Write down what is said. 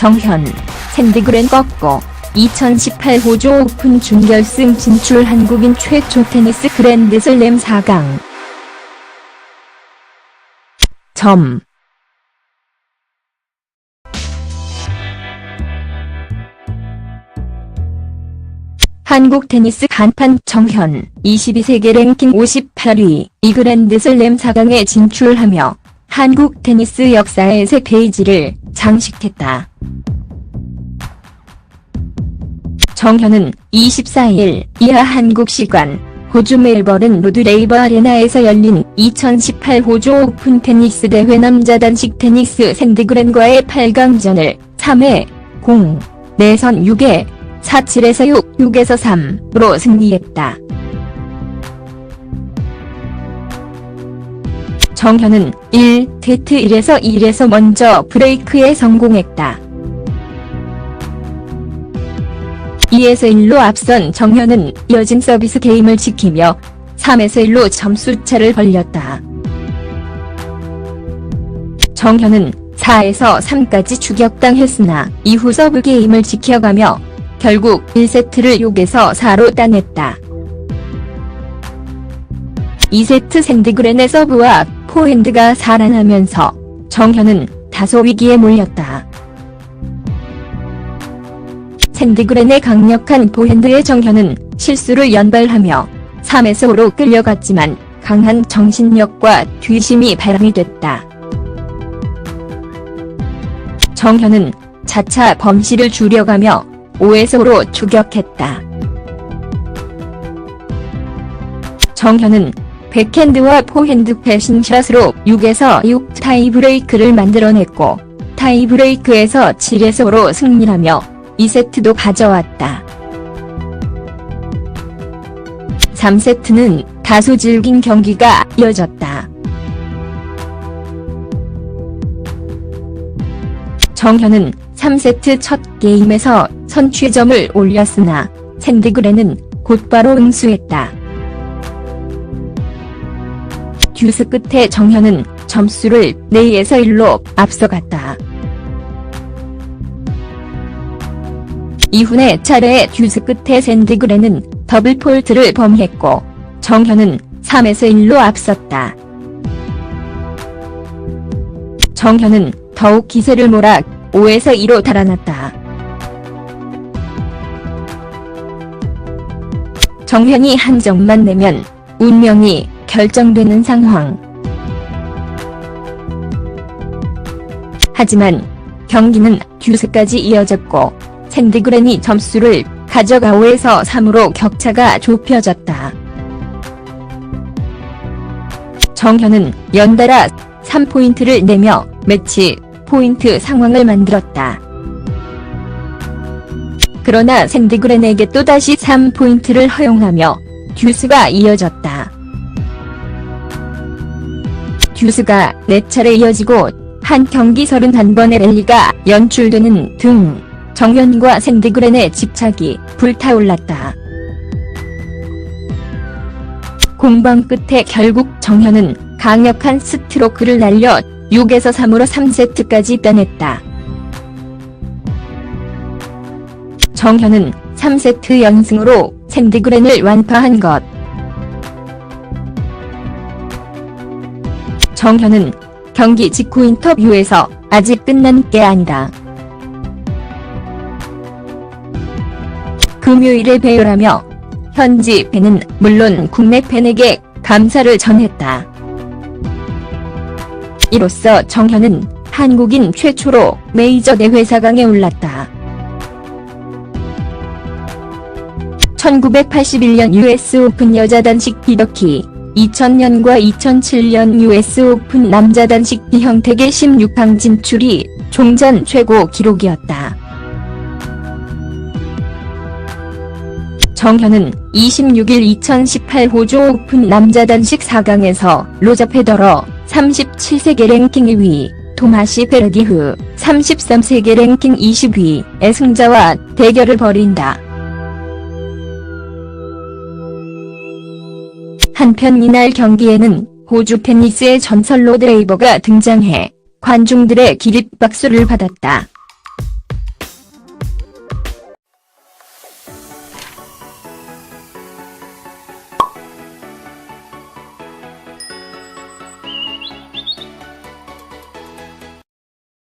정현, 샌디그랜 꺾고 2018 호주 오픈 준결승 진출 한국인 최초 테니스 그랜드슬램 4강 점 한국 테니스 간판 정현 22세계 랭킹 58위 이 그랜드슬램 4강에 진출하며 한국 테니스 역사의 새 페이지를 장식했다. 정현은 24일 이하 한국 시간 호주 멜버른 로드 레이버 아레나에서 열린 2018 호주 오픈 테니스 대회 남자 단식 테니스 샌드그랜과의 8강전을 3회 0, 내선 6회 4-7에서 6, 6에서 3으로 승리했다. 정현은 1, 세트 1에서 1에서 먼저 브레이크에 성공했다. 2에서 1로 앞선 정현은 이어진 서비스 게임을 지키며 3에서 1로 점수차를 벌렸다. 정현은 4에서 3까지 추격당했으나 이후 서브 게임을 지켜가며 결국 1세트를 6에서 4로 따냈다. 2세트 샌드그렌의 서브와 포핸드가 살아나면서 정현은 다소 위기에 몰렸다. 샌드그렌의 강력한 포핸드에 정현은 실수를 연발하며 3에서 5로 끌려갔지만 강한 정신력과 뒤심이 바람이 됐다. 정현은 차차 범실을 줄여가며 5에서 5로 추격했다. 정현은 백핸드와 포핸드 패싱샷으로 6에서 6 타이브레이크를 만들어냈고 타이브레이크에서 7에서 5로 승리하며 2세트도 가져왔다. 3세트는 다소 질긴 경기가 이어졌다. 정현은 3세트 첫 게임에서 선취점을 올렸으나 샌드그레는 곧바로 응수했다. 듀스 끝에 정현은 점수를 4에서 1로 앞서갔다. 이훈의 차례에 듀스 끝에 샌드그레는 더블 폴트를 범했고 정현은 3에서 1로 앞섰다. 정현은 더욱 기세를 몰아 5에서 2로 달아났다. 정현이 한 점만 내면 운명이 결정되는 상황. 하지만 경기는 듀스까지 이어졌고 샌드그렌이 점수를 가져가 5에서 3으로 격차가 좁혀졌다. 정현은 연달아 3포인트를 내며 매치 포인트 상황을 만들었다. 그러나 샌드그렌에게 또다시 3포인트를 허용하며 듀스가 이어졌다. 듀스가 4차례 이어지고 한 경기 31번의 랠리가 연출되는 등 정현과 샌드그렌의 집착이 불타올랐다. 공방 끝에 결국 정현은 강력한 스트로크를 날려 6에서 3으로 3세트까지 따냈다. 정현은 3세트 연승으로 샌드그렌을 완파한 것. 정현은 경기 직후 인터뷰에서 아직 끝난 게 아니다. 금요일에 배열하며 현지 팬은 물론 국내 팬에게 감사를 전했다. 이로써 정현은 한국인 최초로 메이저 대회 4강에 올랐다. 1981년 US 오픈 여자 단식 비더키, 2000년과 2007년 US 오픈 남자 단식 비형택의 16강 진출이 종전 최고 기록이었다. 정현은 26일 2018 호주 오픈 남자 단식 4강에서 로저 페더러 37세계 랭킹 2위, 토마시 베르디흐 33세계 랭킹 20위의 승자와 대결을 벌인다. 한편 이날 경기에는 호주 테니스의 전설 로드레이버가 등장해 관중들의 기립박수를 받았다.